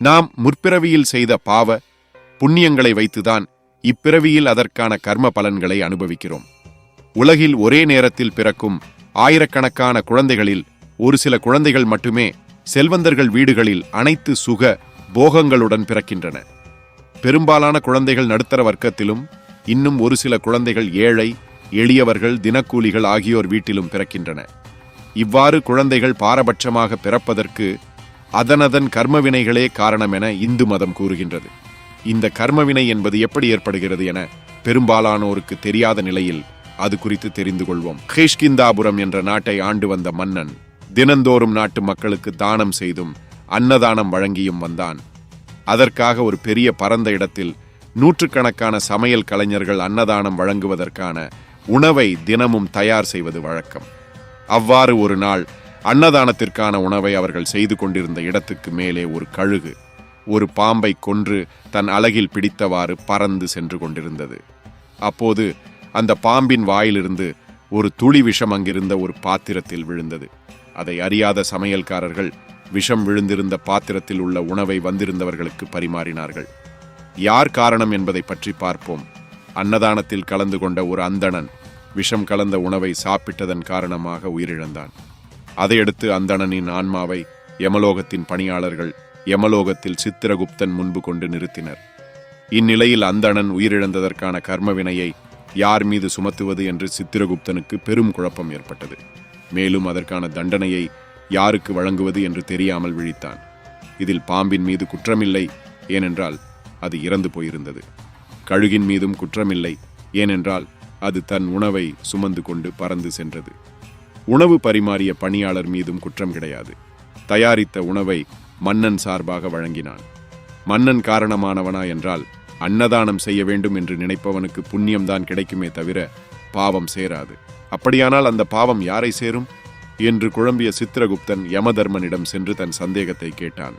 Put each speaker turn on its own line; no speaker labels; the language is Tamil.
நாம் முற்பிறவியில் செய்த பாவ புண்ணியங்களை வைத்துதான் இப்பிறவியில் அதற்கான கர்ம பலன்களை அனுபவிக்கிறோம். உலகில் ஒரே நேரத்தில் பிறக்கும் ஆயிரக்கணக்கான குழந்தைகளில் ஒரு சில குழந்தைகள் மட்டுமே செல்வந்தர்கள் வீடுகளில் அனைத்து சுக போகங்களுடன் பிறக்கின்றன. பெரும்பாலான குழந்தைகள் நடுத்தர வர்க்கத்திலும் இன்னும் ஒரு சில குழந்தைகள் ஏழை எளியவர்கள் தினக்கூலிகள் ஆகியோர் வீட்டிலும் பிறக்கின்றன. இவ்வாறு குழந்தைகள் பாரபட்சமாக பிறப்பதற்கு அதனதன் கர்மவினைகளே காரணம் என இந்து மதம் கூறுகின்றது. இந்த கர்மவினை என்பது எப்படி ஏற்படுகிறது என பெரும்பாலானோருக்கு தெரியாத நிலையில் அது குறித்து தெரிந்து கொள்வோம். கிஷ்கிந்தாபுரம் என்ற நாட்டை ஆண்டு வந்த மன்னன் தினந்தோறும் நாட்டு மக்களுக்கு தானம் செய்தும் அன்னதானம் வழங்கியும் வந்தான். அதற்காக ஒரு பெரிய பரந்த இடத்தில் நூற்றுக்கணக்கான சமையல் கலைஞர்கள் அன்னதானம் வழங்குவதற்கான உணவை தினமும் தயார் செய்வது வழக்கம். அவ்வாறு ஒரு நாள் அன்னதானத்திற்கான உணவை அவர்கள் செய்து கொண்டிருந்த இடத்துக்கு மேலே ஒரு கழுகு ஒரு பாம்பை கொன்று தன் அலகில் பிடித்தவாறு பறந்து சென்று கொண்டிருந்தது. அப்போது அந்த பாம்பின் வாயிலிருந்து ஒரு துளி விஷம் அங்கிருந்த ஒரு பாத்திரத்தில் விழுந்தது. அதை அறியாத சமையல்காரர்கள் விஷம் விழுந்திருந்த பாத்திரத்தில் உள்ள உணவை வந்திருந்தவர்களுக்கு பரிமாறினார்கள். யார் காரணம் என்பதை பற்றி பார்ப்போம். அன்னதானத்தில் கலந்து கொண்ட ஒரு அந்தணன் விஷம் கலந்த உணவை சாப்பிட்டதன் காரணமாக உயிரிழந்தான். அதையடுத்து அந்தணனின் ஆன்மாவை யமலோகத்தின் பணியாளர்கள் யமலோகத்தில் சித்திரகுப்தன் முன்பு கொண்டு நிறுத்தினர். இந்நிலையில் அந்தணன் உயிரிழந்ததற்கான கர்மவினையை யார் மீது சுமத்துவது என்று சித்திரகுப்தனுக்கு பெரும் குழப்பம் ஏற்பட்டது. மேலும் அதற்கான தண்டனையை யாருக்கு வழங்குவது என்று தெரியாமல் விழித்தான். இதில் பாம்பின் மீது குற்றமில்லை ஏனென்றால் அது இறந்து போயிருந்தது. கழுகின் மீதும் குற்றமில்லை ஏனென்றால் அது தன் உணவை சுமந்து கொண்டு பறந்து சென்றது. உணவு பரிமாறிய பணியாளர் மீதும் குற்றம் கிடையாது. தயாரித்த உணவை மன்னன் சார்பாக வழங்கினான். மன்னன் காரணமானவனா என்றால் அன்னதானம் செய்ய வேண்டும் என்று நினைப்பவனுக்கு புண்ணியம்தான் கிடைக்குமே தவிர பாவம் சேராது. அப்படியானால் அந்த பாவம் யாரை சேரும்? என்று குழம்பிய சித்திரகுப்தன் யமதர்மனிடம் சென்று தன் சந்தேகத்தை கேட்டான்.